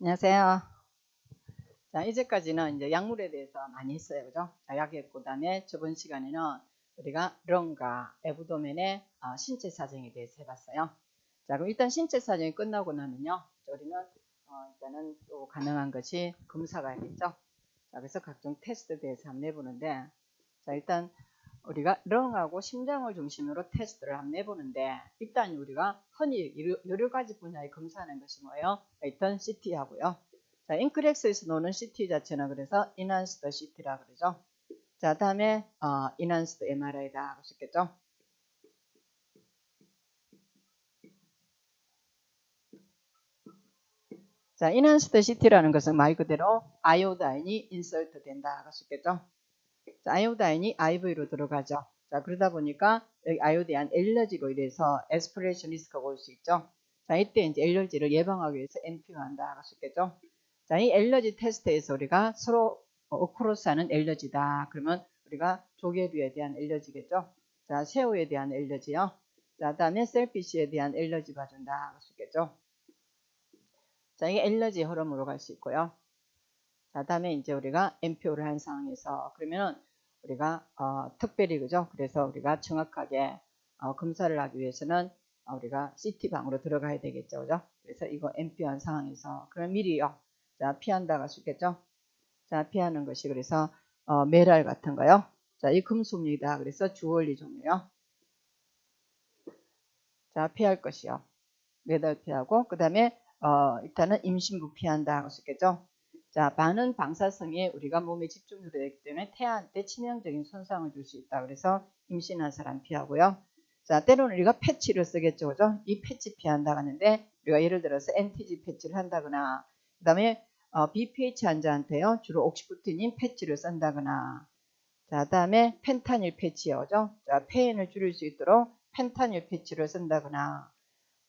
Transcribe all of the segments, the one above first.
안녕하세요. 자, 이제까지는 이제 약물에 대해서 많이 했어요. 그죠? 자, 약했고, 다음에 저번 시간에는 우리가 런과 에브도멘의 어, 신체 사정에 대해서 해봤어요. 자, 그럼 일단 신체 사정이 끝나고 나면요. 우리는 어, 일단은 또 가능한 것이 검사가 있겠죠. 자, 그래서 각종 테스트에 대해서 한번 내보는데, 자, 일단 우리가 렁하고 심장을 중심으로 테스트를 한번 내보는데 일단 우리가 흔히 여러 가지 분야에 검사하는 것이 뭐예요? 일단 CT 하고요. 자, 인크렉스에서 노는 CT 자체는 그래서 인한스드 CT라 그러죠. 자, 다음에 어, 인한스드 MRI다 하셨겠죠. 자, 인한스드 CT라는 것은 말 그대로 아이오다인이 인설트 된다 하셨겠죠. 자, 아이오다인이 IV로 들어가죠. 자, 그러다 보니까 여기 아이오디안 엘러지로 인해서 에스프레션 리스크가 올 수 있죠. 자, 이때 이제 엘러지를 예방하기 위해서 NPO 한다 하셨겠죠. 자, 이 엘러지 테스트에서 우리가 서로 오크로스하는 엘러지다. 그러면 우리가 조개류에 대한 엘러지겠죠. 자, 새우에 대한 엘러지요. 자, 다음에 셀피쉬에 대한 엘러지 봐준다 하셨겠죠. 자, 이게 엘러지 흐름으로 갈 수 있고요. 자, 다음에 이제 우리가 NPO를 한 상황에서 그러면은 우리가 어, 특별히 그죠? 그래서 우리가 정확하게 어, 검사를 하기 위해서는 어, 우리가 CT 방으로 들어가야 되겠죠, 그죠? 그래서 이거 NPO 한 상황에서 그럼 미리요. 자, 피한다가 쉽겠죠? 자, 피하는 것이 그래서 어, 메랄 같은 거요. 자, 이 금속입니다. 그래서 주얼리 종류요. 자, 피할 것이요. 메달 피하고 그 다음에 어, 일단은 임신부 피한다 하셨겠죠? 자, 반은 방사성이 우리가 몸에 집중이 되기 때문에 태아한테 치명적인 손상을 줄 수 있다. 그래서 임신한 사람 피하고요. 자, 때로는 우리가 패치를 쓰겠죠. 그죠? 이 패치 피한다 하는데 우리가 예를 들어서 NTG 패치를 한다거나 그 다음에 어, BPH 환자한테요. 주로 옥시푸틴인 패치를 쓴다거나 자, 다음에 펜타닐 패치요. 죠 자, 폐인을 줄일 수 있도록 펜타닐 패치를 쓴다거나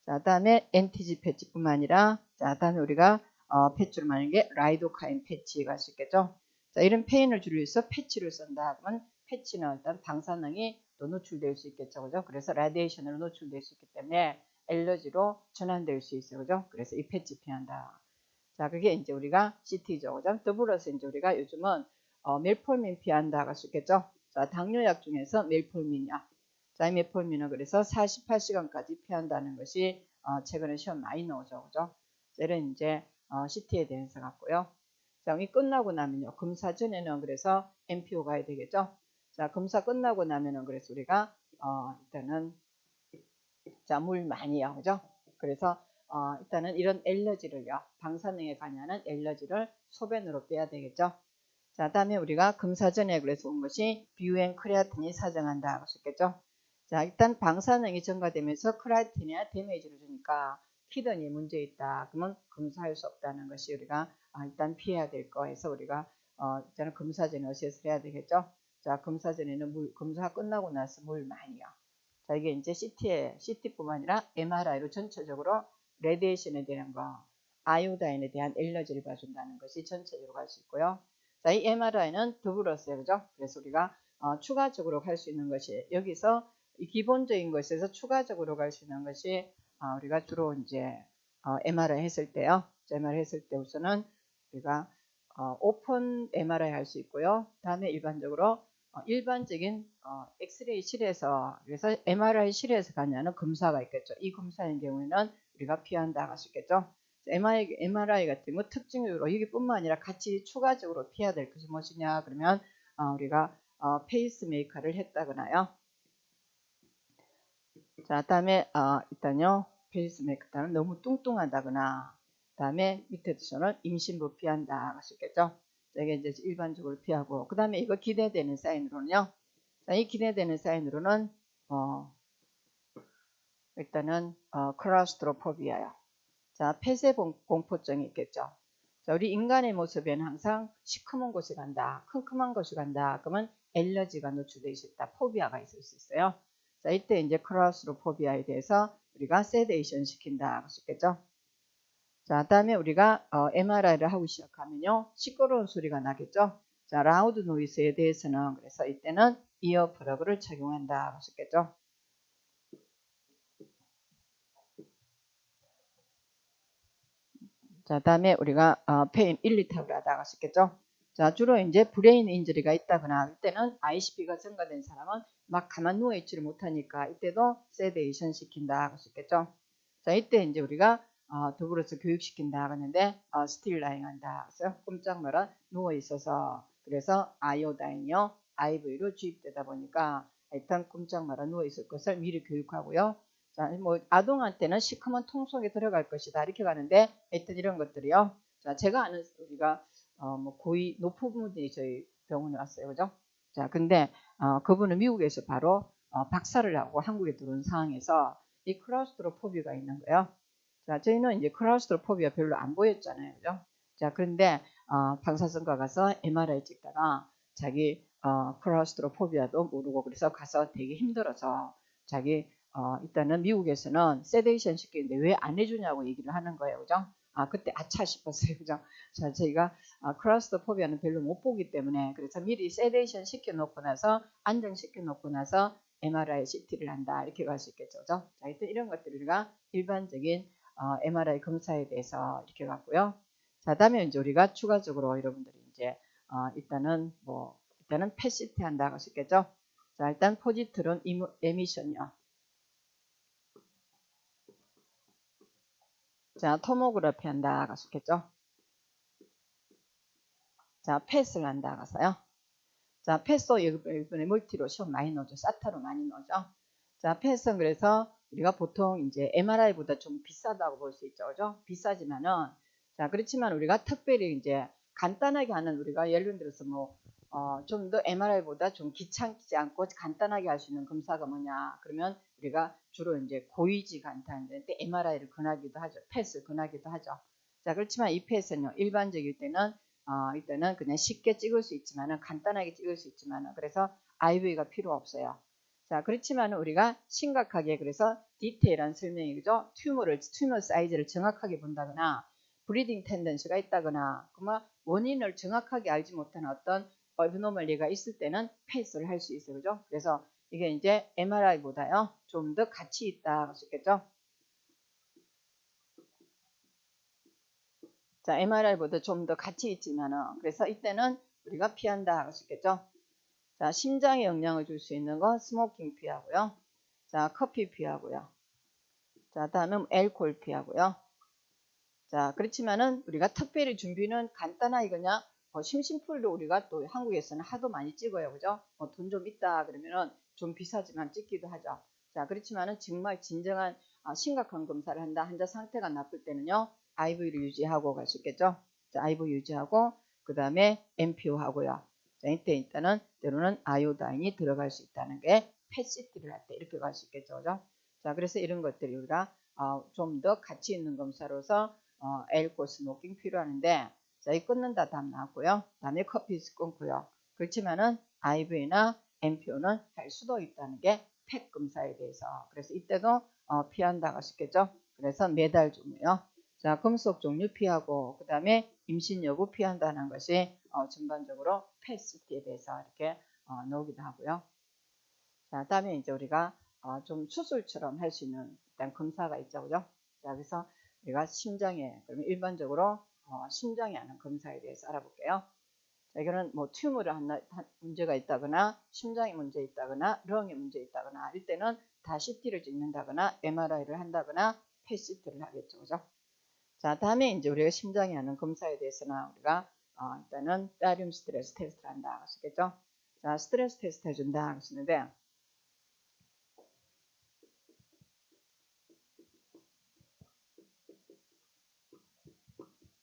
자, 다음에 NTG 패치뿐만 아니라 자, 다음에 우리가 어, 패치로 말하는 게 라이도카인 패치가 수 있겠죠. 자, 이런 페인을 줄이기 위해서 패치를 쓴다 하면 패치는 일단 방사능이 또 노출될 수 있겠죠. 그죠? 그래서 라디에이션으로 노출될 수 있기 때문에 엘러지로 전환될 수 있어요. 그죠? 그래서 이 패치 피한다. 자, 그게 이제 우리가 CT죠. 그죠? 더불어서 이제 우리가 요즘은 어, 멜폴민 피한다가 수 있겠죠. 자, 당뇨약 중에서 멜폴민약. 자, 이 멜폴민은 그래서 48시간까지 피한다는 것이 어, 최근에 시험 많이 나오죠. 그죠? 이런 이제 어, CT에 대해서 같고요. 자, 이 끝나고 나면요. 검사 전에는 그래서 MPO 가야 되겠죠. 자, 검사 끝나고 나면은 그래서 우리가 어, 일단은 자, 물 많이요. 그죠? 그래서 어, 일단은 이런 엘러지를요. 방사능에 관여하는 엘러지를 소변으로 빼야 되겠죠. 자, 다음에 우리가 검사 전에 그래서 온 것이 비유엔 크레아틴이 사정한다 하셨겠죠. 자, 일단 방사능이 증가되면서 크레아틴에 데미지를 주니까 키드니 문제 있다. 그러면 검사할 수 없다는 것이 우리가 아, 일단 피해야 될거 해서 우리가 어, 일단은 검사 전에 어시스 해야 되겠죠. 자, 검사 전에는 물, 검사 끝나고 나서 물 많이요. 자, 이게 이제 CT에, CT뿐만 아니라 MRI로 전체적으로 레디에이션에 대한 거, 아이오다인에 대한 엘러지를 봐준다는 것이 전체적으로 갈 수 있고요. 자, 이 MRI는 더불었어요. 그죠? 그래서 우리가 어, 추가적으로 갈 수 있는 것이 여기서 이 기본적인 것에서 추가적으로 갈 수 있는 것이 어, 우리가 주로 이제 어, MRI 했을 때요. MRI 했을 때 우선은 우리가 어, 오픈 MRI 할 수 있고요. 다음에 일반적으로 어, 일반적인 어, 엑스레이 실에서 그래서 MRI 실에서 가냐는 검사가 있겠죠. 이 검사인 경우에는 우리가 피한다 할 수 있겠죠. MRI, MRI 같은 거 특징으로 이게뿐만 아니라 같이 추가적으로 피해야 될 것이 무엇이냐 그러면 어, 우리가 어, 페이스메이커를 했다거나요. 자, 다음에 어, 일단요. 페이스메이커는 너무 뚱뚱하다거나 다음에 밑에 두서는 임신부 피한다 하셨겠죠. 이게 이제 일반적으로 피하고 그 다음에 이거 기대되는 사인으로는요. 자, 이 기대되는 사인으로는 어, 일단은 어, 크라스트로포비아요. 자, 폐쇄 공포증이 있겠죠. 자, 우리 인간의 모습에는 항상 시커먼 곳이 간다, 큼큼한 곳이 간다. 그러면 엘러지가 노출되어 있다, 포비아가 있을 수 있어요. 자, 이때 이제 크라우스로포비아에 대해서 우리가 세데이션 시킨다 하셨겠죠. 자, 다음에 우리가 어, MRI를 하고 시작하면요. 시끄러운 소리가 나겠죠. 자, 라우드 노이즈에 대해서는 그래서 이때는 이어 플러그를 착용한다 하셨겠죠. 자, 다음에 우리가 어, 페인 1리터를 하다가 썼겠죠. 자, 주로 이제 브레인 인저리가 있다거나 이때는 ICP가 증가된 사람은 막 가만 누워 있지를 못하니까 이때도 세데이션 시킨다 하셨겠죠. 자, 이때 이제 우리가 어, 더불어서 교육시킨다 하는데 어, 스틸 라잉 한다 그래서 꼼짝 말아 누워 있어서 그래서 아이오다인이요 IV로 주입되다 보니까 일단 꼼짝 말아 누워 있을 것을 미리 교육하고요. 자, 뭐 아동한테는 시커먼 통 속에 들어갈 것이다 이렇게 가는데 하여튼 이런 것들이요. 자, 제가 아는 우리가 어, 뭐 고위 분이 저희 병원에 왔어요, 그죠? 자, 근데 어, 그분은 미국에서 바로 어, 박사를 하고 한국에 들어온 상황에서 이 클라우스트로포비가 있는 거예요. 자, 저희는 이제 클라우스트로포비아 별로 안 보였잖아요, 그죠? 자, 그런데 어, 방사선과 가서 MRI 찍다가 자기 어, 클라우스트로포비아도 모르고 그래서 가서 되게 힘들어서 자기 어, 일단은 미국에서는 세데이션 시키는데 왜 안 해주냐고 얘기를 하는 거예요. 그죠? 아, 그때 아차 싶었어요. 그죠? 자, 저희가 아, 크라스토포비아는 별로 못 보기 때문에 그래서 미리 세데이션 시켜놓고 나서 안정시켜놓고 나서 MRI, CT를 한다. 이렇게 갈 수 있겠죠. 그죠? 자, 일단 이런 것들을 우리가 일반적인 어, MRI 검사에 대해서 이렇게 갔고요. 자, 다음에 이제 우리가 추가적으로 여러분들이 이제 어, 일단은 뭐 일단은 패시티 한다고 할수 있겠죠. 자, 일단 포지트론 에미션이요. 자, 토모그래피 한다 가셨겠죠? 자, 패스를 한다 가서요. 자, 패스 이번에 멀티로 시험 많이 넣죠. 사타로 많이 넣죠. 자, 패스는 그래서 우리가 보통 이제 MRI보다 좀 비싸다고 볼 수 있죠. 그죠? 비싸지만은 자, 그렇지만 우리가 특별히 이제 간단하게 하는 우리가 예를 들어서 뭐 어, 좀 더 MRI보다 좀 귀찮지 않고 간단하게 할 수 있는 검사가 뭐냐 그러면 우리가 주로 이제 고위지 간단한데 MRI를 권하기도 하죠. 패스 권하기도 하죠. 자 그렇지만 이 패스는요 일반적일 때는 어, 이때는 그냥 쉽게 찍을 수 있지만은 간단하게 찍을 수 있지만은 그래서 IV가 필요 없어요. 자 그렇지만 우리가 심각하게 그래서 디테일한 설명이죠. 튜머를 튜머 사이즈를 정확하게 본다거나 브리딩 텐던시가 있다거나 그러면 원인을 정확하게 알지 못한 어떤 어브노멀리가 있을 때는 패스를 할 수 있어요. 그죠? 그래서 이게 이제 MRI보다요. 좀 더 가치 있다 할 수 있겠죠? 자, MRI보다 좀 더 가치 있지만은 그래서 이때는 우리가 피한다 할 수 있겠죠? 자, 심장에 영향을 줄 수 있는 건 스모킹 피하고요. 자, 커피 피하고요. 자, 다음은 알코올 피하고요. 자, 그렇지만은 우리가 특별히 준비는 간단하게 그냥 어, 심심풀도 우리가 또 한국에서는 하도 많이 찍어요. 그죠? 어, 돈좀 있다 그러면은 좀 비싸지만 찍기도 하죠. 자, 그렇지만은 정말 진정한 아, 심각한 검사를 한다. 환자 상태가 나쁠 때는요. IV를 유지하고 갈 수 있겠죠. 자, IV 유지하고 그 다음에 MPO 하고요. 자, 이때 일단은 때로는 아이오다인이 들어갈 수 있다는 게 패시티를 할 때 이렇게 갈 수 있겠죠. 그죠? 자, 그래서 이런 것들이 우리가 어, 좀 더 가치 있는 검사로서 어, 엘코스 노킹 필요하는데 자, 이 끊는다 답 나왔고요. 다음에 커피 끊고요. 그렇지만은 IV나 MPO는 할 수도 있다는 게 팩 검사에 대해서. 그래서 이때도 어, 피한다고 하셨겠죠. 그래서 매달 종류요. 자, 금속 종류 피하고 그 다음에 임신 여부 피한다는 것이 어, 전반적으로 패스티에 대해서 이렇게 어, 나오기도 하고요. 자, 다음에 이제 우리가 어, 좀 수술처럼 할 수 있는 일단 검사가 있죠, 그죠? 자, 그래서 우리가 심장에 그러면 일반적으로 어, 심장에 하는 검사에 대해서 알아볼게요. 자, 이거는 뭐 튜머를 한, 한 문제가 있다거나 심장에 문제 있다거나 렁에 문제 있다거나 할 때는 다 CT를 찍는다거나 MRI를 한다거나 패시트를 하겠죠. 그죠? 자, 다음에 이제 우리가 심장에 하는 검사에 대해서는 우리가 어, 일단은 따륨 스트레스 테스트를 한다 하시겠죠? 자, 스트레스 테스트 해준다 하시는데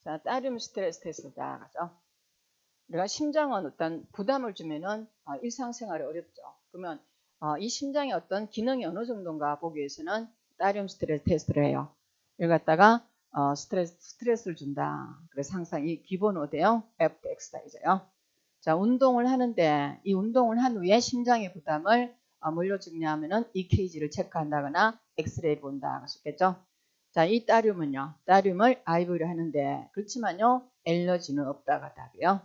자, 따름 스트레스 테스트다. 그죠? 우리가 심장은 어떤 부담을 주면은 어, 일상생활이 어렵죠. 그러면 어, 이 심장의 어떤 기능이 어느 정도인가 보기 위해서는 따름 스트레스 테스트를 해요. 이걸 갖다가 어, 스트레스, 스트레스를 준다. 그래서 항상 이 기본 어디요? F 엑스타이저요. 자, 운동을 하는데 이 운동을 한 후에 심장의 부담을 어, 뭘로 증냐하면은 EKG를 체크한다거나 엑스레이 본다. 하셨겠죠? 자, 이 따륨은요. 따륨을 IV를 하는데 그렇지만요. 엘러지는 없다가 답이요.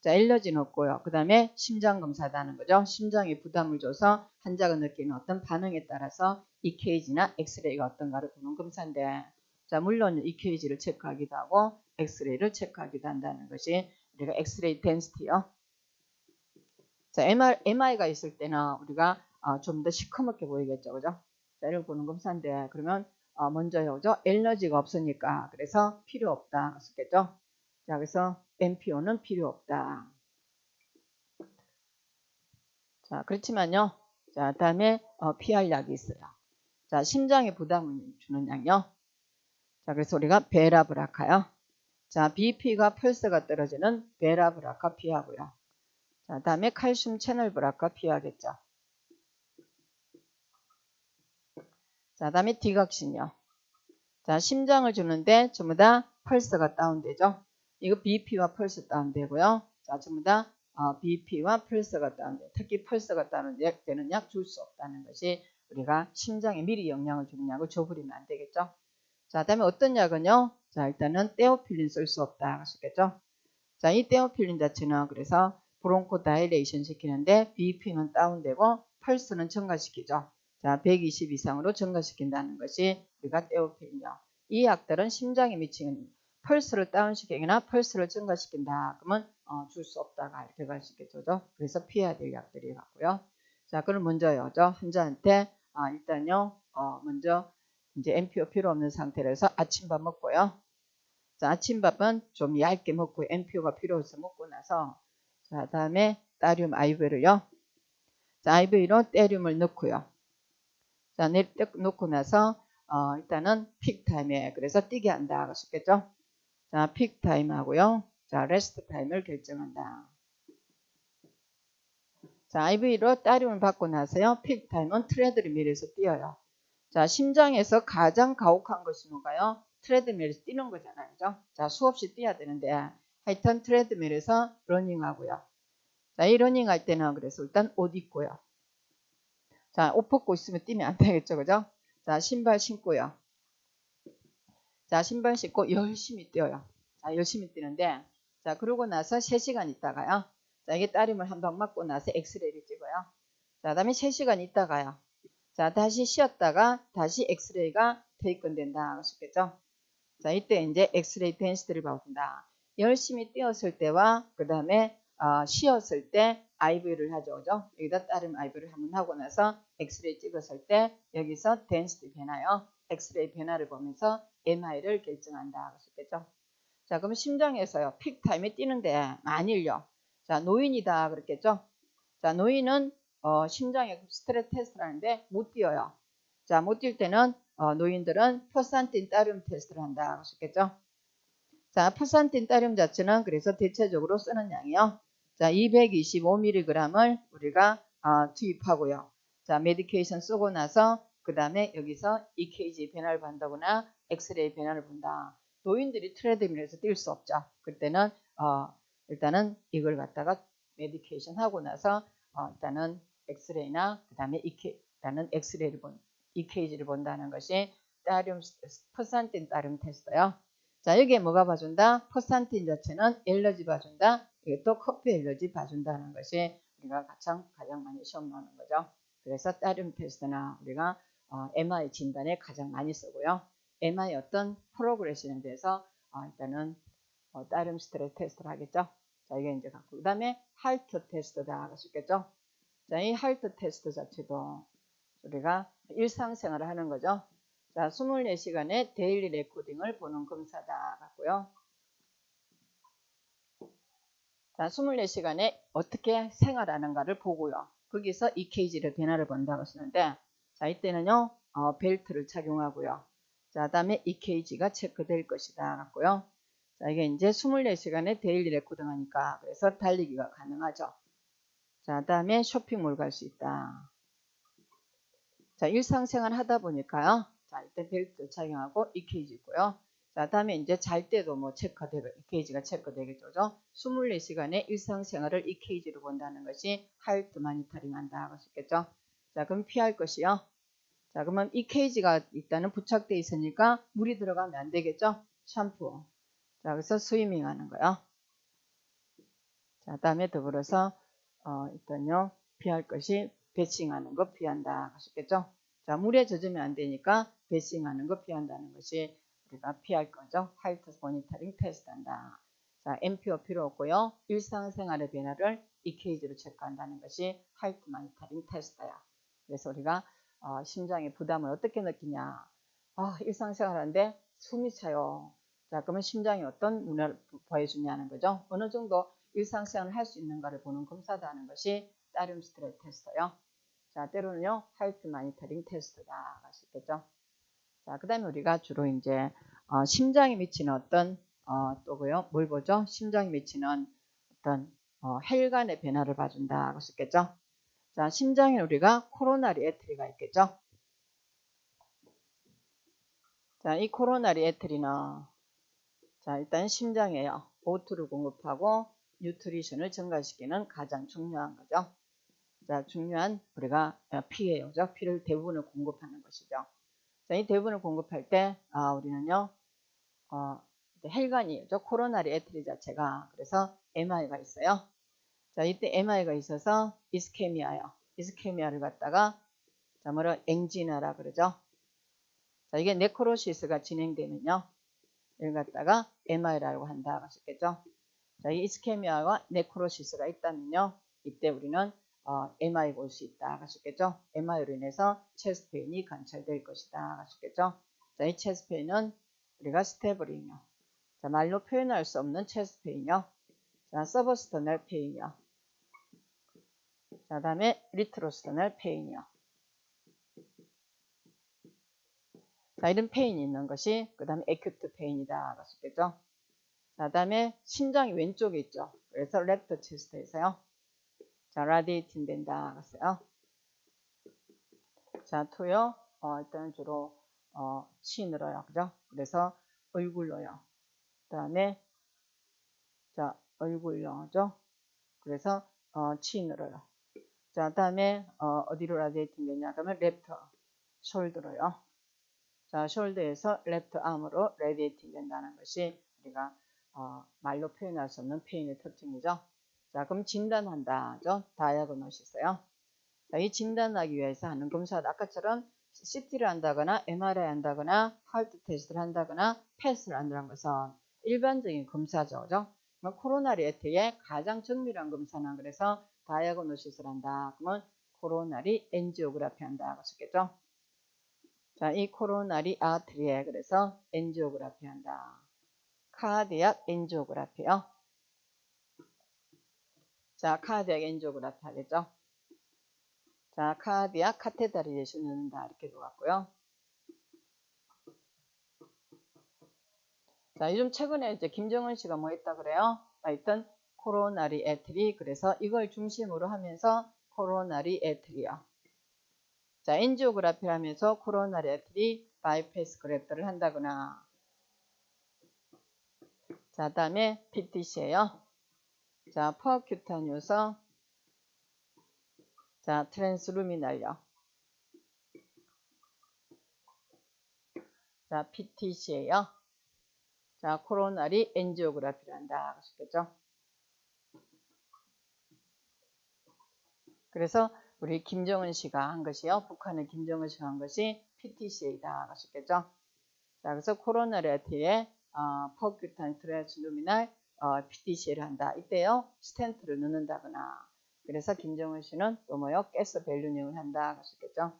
자, 엘러지는 없고요. 그 다음에 심장 검사다 하는 거죠. 심장에 부담을 줘서 환자가 느끼는 어떤 반응에 따라서 EKG나 엑스레이가 어떤가를 보는 검사인데 자, 물론 EKG를 체크하기도 하고 엑스레이를 체크하기도 한다는 것이 우리가 엑스레이 덴시티요. 자, MR, MI가 있을 때는 우리가 어, 좀더 시커멓게 보이겠죠. 그죠? 자, 이걸 보는 검사인데 그러면 어, 먼저요. 그죠? 에너지가 없으니까 그래서 필요 없다. 썼겠죠? 자, 그래서 MPO는 필요 없다. 자, 그렇지만요. 자, 다음에 어, PR 약이 있어요. 자, 심장에 부담을 주는 약이요. 자, 그래서 우리가 베라브라카요. 자, BP가 펄스가 떨어지는 베라브라카 피하고요. 자, 다음에 칼슘 채널 브라카 피하겠죠. 자, 다음에 디각신요. 자, 심장을 주는데 전부 다 펄스가 다운되죠. 이거 BP와 펄스 다운되고요. 자, 전부 다 어, BP와 펄스가 다운돼. 특히 펄스가 다운되는 약 줄 수 없다는 것이 우리가 심장에 미리 영향을 주는 약을 줘버리면 안 되겠죠. 자, 다음에 어떤 약은요? 자, 일단은 떼오필린 쓸 수 없다 하시겠죠. 자, 이 떼오필린 자체는 그래서 브론코 다이레이션 시키는데 BP는 다운되고 펄스는 증가시키죠. 자, 120 이상으로 증가시킨다는 것이 우리가 떼오필린이요. 이 약들은 심장에 미치는 펄스를 다운시키거나 펄스를 증가시킨다. 그러면 어, 줄 수 없다가 이렇게 갈 수 있겠죠. 그래서 피해야 될 약들이 같고요. 자, 그럼 먼저요. 저 환자한테 아, 일단요. 어, 먼저 이제 MPO 필요 없는 상태라서 아침밥 먹고요. 자, 아침밥은 좀 얇게 먹고 MPO가 필요 없어 먹고 나서 자, 다음에 따륨 IV를요. 자, IV로 때륨을 넣고요. 자, 넣고 나서 어, 일단은 픽 타임에 그래서 뛰게 한다. 아셨겠죠? 자, 픽 타임 하고요. 자, 레스트 타임을 결정한다. 자, IV로 따륨을 받고 나서요. 픽 타임은 트레드밀에서 뛰어요. 자, 심장에서 가장 가혹한 것이 뭔가요? 트레드밀에서 뛰는 거잖아요. 그죠? 자, 수없이 뛰어야 되는데 하여튼 트레드밀에서 러닝하고요. 자, 이 러닝 할 때는 그래서 일단 옷 입고요. 자, 옷 벗고 있으면 뛰면 안 되겠죠. 그죠? 자, 신발 신고요. 자, 신발 신고 열심히 뛰어요. 자, 열심히 뛰는데 자, 그러고 나서 3시간 있다가요. 자, 이게 따림을 한 방 맞고 나서 엑스레이를 찍어요. 자, 다음에 3시간 있다가요. 자, 다시 쉬었다가 다시 엑스레이가 테이큰 된다. 아시겠죠? 자, 이때 이제 엑스레이 덴시티를 봐준다. 열심히 뛰었을 때와 그 다음에 어, 쉬었을 때 IV를 하죠. 그죠? 여기다 다른 IV를 한번 하고 나서 엑스레이 찍었을 때 여기서 덴시티 변화요. 엑스레이 변화를 보면서 MI를 결정한다. 아시겠죠? 자, 그럼 심장에서요. 픽 타임에 뛰는데 만일요. 자, 노인이다 그랬겠죠? 자, 노인은 어, 심장에 스트레스 테스트를 하는데 못 뛰어요. 자, 못 뛸 때는 어, 노인들은 포산틴 따륨 테스트를 한다 하셨겠죠? 자, 포산틴 따륨 자체는 그래서 대체적으로 쓰는 양이요. 자, 225mg을 우리가 어, 투입하고요. 자, 메디케이션 쓰고 나서 그 다음에 여기서 EKG 변화를 본다거나 엑스레이 변화를 본다. 노인들이 트레드밀에서 뛸 수 없죠. 그때는 어, 일단은 이걸 갖다가 메디케이션 하고 나서 어, 일단은 엑스레이나 그 다음에 EK, 일단은 엑스레이를 본 EKG를 본다는 것이 따륨 퍼산틴 따륨 테스트요. 자 여기에 뭐가 봐준다? 퍼산틴 자체는 엘러지 봐준다. 이게 또 커피 엘러지 봐준다는 것이 우리가 가장 가장 많이 시험 나오는 거죠. 그래서 따륨 테스트나 우리가 어, MI 진단에 가장 많이 쓰고요. MI 어떤 프로그레션에 대해서 어, 일단은 어, 따름 스트레스 테스트를 하겠죠. 자, 이게 이제 갖고. 그 다음에 할트 테스트다 하셨겠죠. 자, 이 할트 테스트 자체도 우리가 일상생활을 하는 거죠. 자, 24시간의 데일리 레코딩을 보는 검사다 같고요. 자, 24시간에 어떻게 생활하는가를 보고요. 거기서 EKG를 변화를 본다고 쓰는데, 자, 이때는요, 어, 벨트를 착용하고요. 자, 다음에 EKG가 체크될 것이다 같고요. 자, 이게 이제 24시간에 데일리 레코딩 하니까 그래서 달리기가 가능하죠. 자, 다음에 쇼핑몰 갈 수 있다. 자, 일상생활 하다 보니까요. 자, 일단 벨트 착용하고 EKG 있고요. 자, 다음에 이제 잘 때도 뭐 체크되고, EKG가 체크되겠죠. 24시간의 일상생활을 EKG로 본다는 것이 하이트 마니터링 한다. 하셨겠죠. 자, 그럼 피할 것이요. 자, 그러면 EKG가 일단은 부착되어 있으니까 물이 들어가면 안 되겠죠. 샴푸. 자, 그래서 스위밍 하는 거요. 자, 다음에 더불어서, 어, 일단요, 피할 것이 배싱하는 거 피한다. 하셨겠죠? 자, 물에 젖으면 안 되니까 배싱하는 거 피한다는 것이 우리가 피할 거죠. 하이트 모니터링 테스트 한다. 자, MPO 필요 없고요. 일상생활의 변화를 EKG로 체크한다는 것이 하이트 모니터링 테스트야. 그래서 우리가 어, 심장의 부담을 어떻게 느끼냐. 아, 일상생활하는데 숨이 차요. 자, 그러면 심장이 어떤 문화를 보여주냐는 거죠. 어느 정도 일상생활을 할 수 있는가를 보는 검사다 하는 것이 따륨 스트레스 테스트요. 자, 때로는요, 하이트 마니터링 테스트다. 할수 있겠죠. 자, 그 다음에 우리가 주로 이제, 어, 심장에 미치는 어떤, 어, 또고요, 뭘 보죠? 심장에 미치는 어떤, 어, 혈관의 변화를 봐준다. 할수 있겠죠. 자, 심장에 우리가 코로나리 에트리가 있겠죠. 자, 이 코로나리 에트리는, 자, 일단 심장에요. O2를 공급하고 뉴트리션을 증가시키는 가장 중요한 거죠. 자, 중요한 우리가 피예요. 죠 피를 대부분을 공급하는 것이죠. 자, 이 대부분을 공급할 때 아, 우리는요. 어, 혈관이죠. 코로나리 에트리 자체가 그래서 MI가 있어요. 자, 이때 MI가 있어서 이스케미아요. 이스케미아를 갖다가 자, 뭐로 앵지나라 그러죠. 자, 이게 네크로시스가 진행되면요. 이걸 갖다가 MI라고 한다 하셨겠죠. 자, 이 이스케미아와 네크로시스가 있다면요. 이때 우리는 어, MI 볼수 있다 하셨겠죠. MI로 인해서 체스트 페인이 관찰될 것이다 하셨겠죠. 자, 이 체스트 페인은 우리가 스테블이요. 자, 말로 표현할 수 없는 체스트 페인이요. 자, 서버스터널 페인이요. 자, 다음에 리트로스터널 페인이요. 자, 이런 페인이 있는 것이 그 다음에 에큐트 페인이다 하셨겠죠. 자, 다음에 심장이 왼쪽에 있죠. 그래서 랩터 체스트에서요. 자, 라디에이팅 된다. 그랬어요. 자, 토요. 어, 일단 주로 어, 치 늘어요. 그죠? 그래서 얼굴로요. 그 다음에 자, 얼굴로죠. 그래서 어, 치 늘어요. 자, 다음에 어, 어디로 라디에이팅 되냐? 그러면 랩터 숄더로요. 자, 숄더에서 랩터 암으로 라디에이팅 된다는 것이 우리가 어, 말로 표현할 수 없는 페인의 특징이죠. 자, 그럼 진단한다죠. 다이아그노시스요. 자, 이 진단하기 위해서 하는 검사 아까처럼 CT를 한다거나 MRI 한다거나 하트 테스트를 한다거나 패스를 한다는 것은 일반적인 검사죠. 그죠? 코로나리 에트의 가장 정밀한 검사는 그래서 다이아그노시스를 한다. 그러면 코로나리 엔지오그라피 한다. 그러셨겠죠? 자, 이 코로나리 아트리에 그래서 엔지오그라피 한다. 카디악 엔지오그라피요. 자, 카디악 엔지오그라피 하겠죠. 자, 카디악 카테다리제이션 넣는다. 이렇게 들어갔고요. 자, 요즘 최근에 이제 김정은 씨가 뭐 했다 그래요? 하여튼 코로나리 에트리. 그래서 이걸 중심으로 하면서 코로나리 에트리요. 자, 엔지오그라피를 하면서 코로나리 에트리 바이패스 그래프를 한다거나. 자, 다음에 PTC예요. 자, 퍼큐타뉴서 자, 트랜스루미날요. 자, PTC예요. 자, 코로나리 엔지오그라피를 한다. 아시겠죠? 그래서 우리 김정은 씨가 한 것이요. 북한의 김정은 씨가 한 것이 PTCA다. 아시겠죠? 자, 그래서 코로나리 에티에 어, 퍼큐탄 트랜스루미날 어, PTC를 한다. 이때요. 스텐트를 넣는다거나 그래서 김정은 씨는 또 뭐요? 가스 밸류닝을 한다. 하셨겠죠?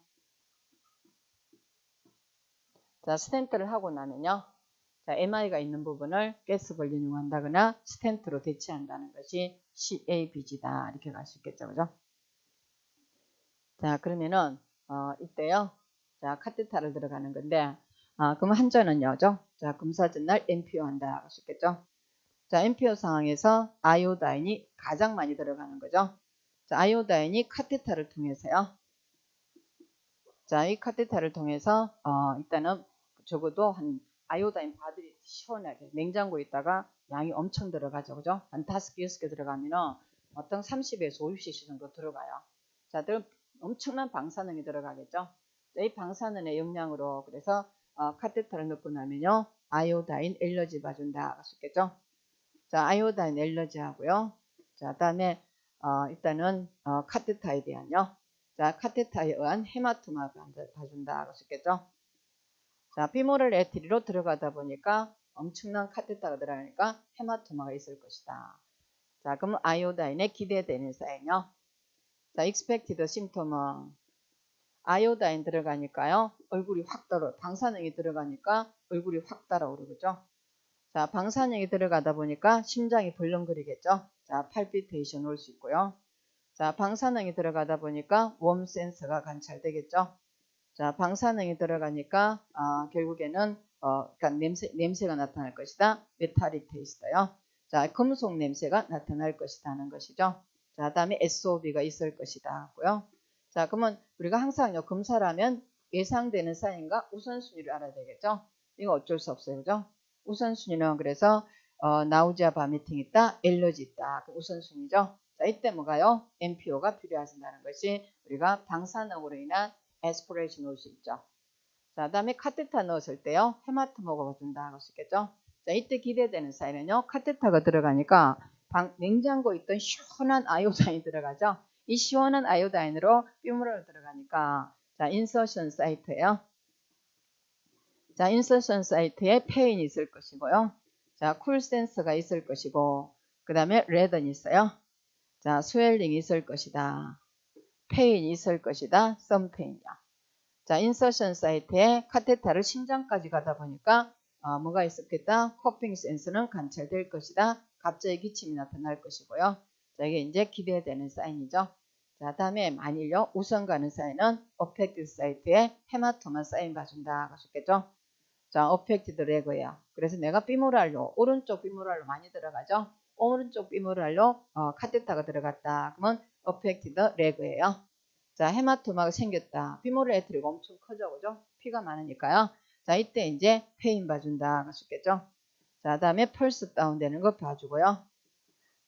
자, 스텐트를 하고 나면요. 자, MI가 있는 부분을 가스 밸류닝 한다거나 스텐트로 대체한다는 것이 CABG다. 이렇게 갈 수 있겠죠. 그죠? 자, 그러면은, 어, 이때요. 자, 카테타를 들어가는 건데, 아, 그럼 한자는요. 죠? 자, 검사 전 날 NPO 한다. 하셨겠죠? 자, NPO 상황에서 아이오다인이 가장 많이 들어가는 거죠. 자, 아이오다인이 카테타를 통해서요. 자, 이 카테타를 통해서 어, 일단은 적어도 한 아이오다인 바들이 시원하게 냉장고에 있다가 양이 엄청 들어가죠. 그죠? 한 다섯 개, 여섯 개 들어가면은 어떤 30에서 50cc 정도 들어가요. 자, 엄청난 방사능이 들어가겠죠. 자, 이 방사능의 영향으로 그래서 어, 카테타를 넣고 나면요. 아이오다인 엘러지 봐준다. 하셨겠죠? 자, 아이오다인 엘러지 하고요. 자, 다음에 어, 일단은 어, 카테타에 대한요. 자, 카테타에 의한 헤마토마 봐준다. 하셨겠죠? 자, 자, 비모럴 에트리로 들어가다 보니까 엄청난 카테타가 들어가니까 헤마토마가 있을 것이다. 자, 그럼 아이오다인에 기대되는 사인요. 자, expected 아이오다인 들어가니까요. 얼굴이 확 달아. 방사능이 들어가니까 얼굴이 확 달아오르죠. 자, 방사능이 들어가다 보니까 심장이 벌렁거리겠죠. 자, 팔피테이션 올 수 있고요. 자, 방사능이 들어가다 보니까 웜 센서가 관찰되겠죠. 자, 방사능이 들어가니까 아, 결국에는 어, 그러니까 냄새, 냄새가 나타날 것이다. 메탈릭 테이스트요. 자, 금속 냄새가 나타날 것이다는 것이죠. 자, 다음에 SOB가 있을 것이다 하고요. 자, 그러면 우리가 항상요, 검사라면 예상되는 사인과 우선순위를 알아야 되겠죠. 이거 어쩔 수 없어요. 그죠? 우선순위는 그래서 어, 나우지아 바미팅 있다, 엘러지 있다. 그 우선순위죠. 자, 이때 뭐가요? MPO가 필요하신다는 것이 우리가 방사능으로 인한 에스프레이션 올수 있죠. 자, 그 다음에 카테타 넣었을 때요. 헤마토모가 준다 하고 있겠죠. 자, 이때 기대되는 사인은요. 카테타가 들어가니까 방, 냉장고에 있던 시원한 아이오다인이 들어가죠. 이 시원한 아이오다인으로 뾰물을 들어가니까 자, 인서션 사이트예요. 자, 인서션 사이트에 페인이 있을 것이고요. 자, 쿨 센서가 있을 것이고 그 다음에 레던이 있어요. 자, 스웰링이 있을 것이다. 페인이 있을 것이다. 썸페인이야. 자, 인서션 사이트에 카테타를 심장까지 가다 보니까 어, 뭐가 있었겠다? 코핑 센스는 관찰될 것이다. 갑자기 기침이 나타날 것이고요. 자, 이게 이제 기대되는 사인이죠. 자, 다음에 만일요, 우선 가는 사인은 어펙티드 사이트에 헤마토마 사인 봐준다. 하셨겠죠? 자, 어펙티드 레그예요. 그래서 내가 비모랄로, 오른쪽 비모랄로 많이 들어가죠? 오른쪽 비모랄로 어, 카테타가 들어갔다. 그러면 어펙티드 레그예요. 자, 헤마토마가 생겼다. 비모랄 에트리가 엄청 커져, 그죠? 피가 많으니까요. 자, 이때 이제 페인 봐준다. 하셨겠죠? 자, 다음에 펄스 다운되는 거 봐주고요.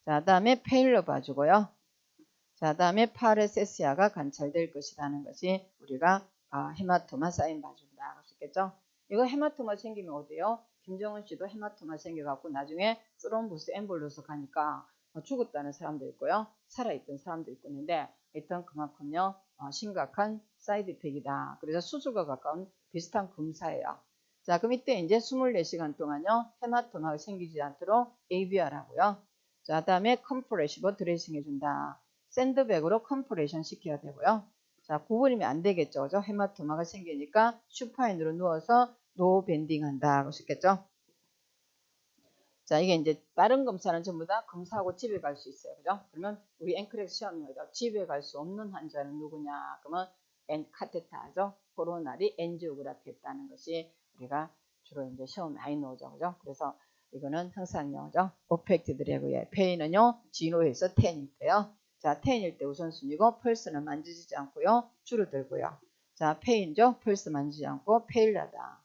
자, 다음에 페일러 봐주고요. 자, 다음에 파레세시아가 관찰될 것이라는 것이 우리가 아, 헤마토마 사인 봐준다. 하셨겠죠? 이거 헤마토마 생기면 어디요? 김정은 씨도 헤마토마 생겨갖고 나중에 스롬부스 엠볼로스 가니까 어, 죽었다는 사람도 있고요. 살아있던 사람도 있고 있는데 일단 그만큼요 어, 심각한 사이드 이펙이다. 그래서 수술과 가까운 비슷한 검사예요. 자 그럼 이때 이제 24시간 동안요 헤마토마가 생기지 않도록 ABR하고요. 자 다음에 컴프레시버 드레싱 해준다. 샌드백으로 컴프레션 시켜야 되고요. 자 구부리면 안 되겠죠. 그죠? 헤마토마가 생기니까 슈파인으로 누워서 노 밴딩 한다. 그러셨겠죠? 자, 이게 이제 다른 검사는 전부 다 검사하고 집에 갈 수 있어요. 그죠? 그러면 우리 앵크렉 시험입니다. 집에 갈 수 없는 환자는 누구냐? 그러면 엔 카테타죠. 코로나리 엔지오그라피 했다는 것이 우리가 주로 이제 시험 많이 나오죠. 그죠? 그래서 이거는 항상요. 그죠? 오펙트 드래고의 페인은요. 진호에서 텐일 때요. 자, 텐일 때 우선순위고 펄스는 만지지 않고요. 줄어들고요. 자, 페인죠. 펄스 만지지 않고 페일라다.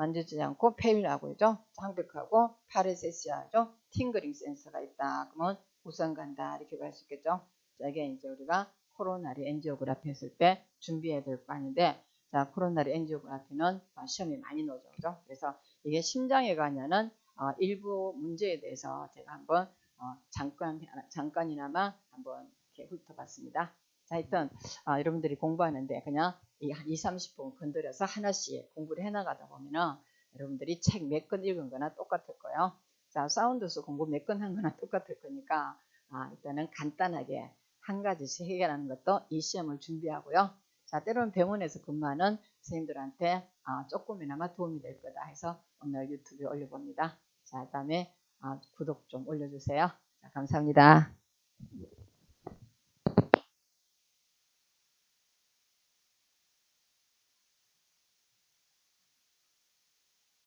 만지지 않고 페일하고 죠. 장벽하고 파레세시아죠. 팅그링 센서가 있다. 그러면 우선 간다. 이렇게 갈수 있겠죠. 자, 이게 이제 우리가 코로나리 엔지오그라피 했을 때 준비해야 될거 아닌데 자, 코로나리 엔지오그라피는 시험이 많이 나오죠. 그죠? 그래서 이게 심장에 관련한 어, 일부 문제에 대해서 제가 한번 어, 잠깐, 잠깐이나마 한번 이렇게 훑어봤습니다. 자, 하여튼 아, 여러분들이 공부하는데 그냥 한 2, 30분 건드려서 하나씩 공부를 해나가다 보면은 여러분들이 책 몇 권 읽은 거나 똑같을 거예요. 자, 사운드스 공부 몇 권 한 거나 똑같을 거니까 아, 일단은 간단하게 한 가지씩 해결하는 것도 이 시험을 준비하고요. 자, 때로는 병원에서 근무하는 선생님들한테 아, 조금이나마 도움이 될 거다 해서 오늘 유튜브에 올려봅니다. 자, 다음에 아, 구독 좀 올려주세요. 자, 감사합니다.